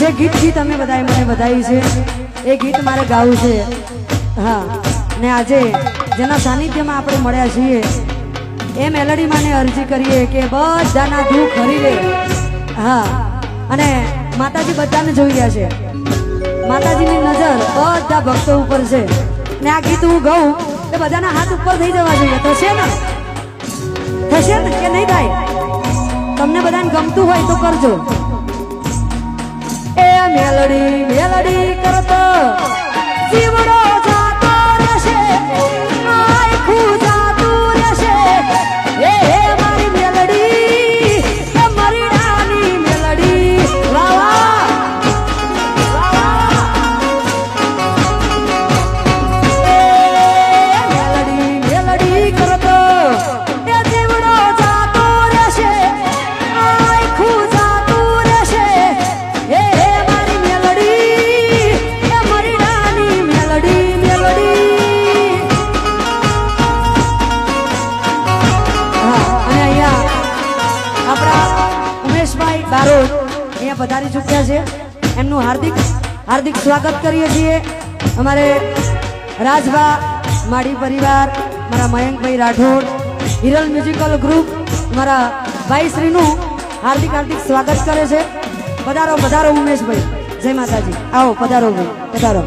જે ગીત ગીત અમે બધાએ મને વધાવ્યું છે, એ ગીત મારે ગાવું છે. હા, ને આજે જેના સાનિધ્યમાં આપણે મળ્યા છીએ, એ મેલડી માને અરજી કરીએ કે બધાના દુઃખ હરી લે. હા, અને માતાજી બધાને જોઈ રહ્યા છે. માતાજીની નજર બધા ભક્તો ઉપર છે. ને આ ગીત હું ગાઉં તો બધાના હાથ ઉપર થઈ જવા જોઈએ. થશે ને? થશે ને કે નહીં થાય? તમને બધાને ગમતું હોય તો કરજો. એ મેલડી મેલડી કરતો. જીવડો અહીંયા પધારી ચૂક્યા છે. એમનું હાર્દિક હાર્દિક સ્વાગત કરીએ છીએ. અમારે રાજભા, માડી પરિવાર, મારા મયંકભાઈ રાઠોડ, હિરલ મ્યુઝિકલ ગ્રુપ, મારા ભાઈશ્રીનું હાર્દિક હાર્દિક સ્વાગત કરે છે. પધારો પધારો ઉમેશભાઈ. જય માતાજી. આવો, પધારો ભાઈ, પધારો.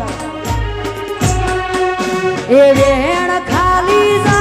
એ વેણ ખાલી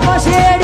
发现。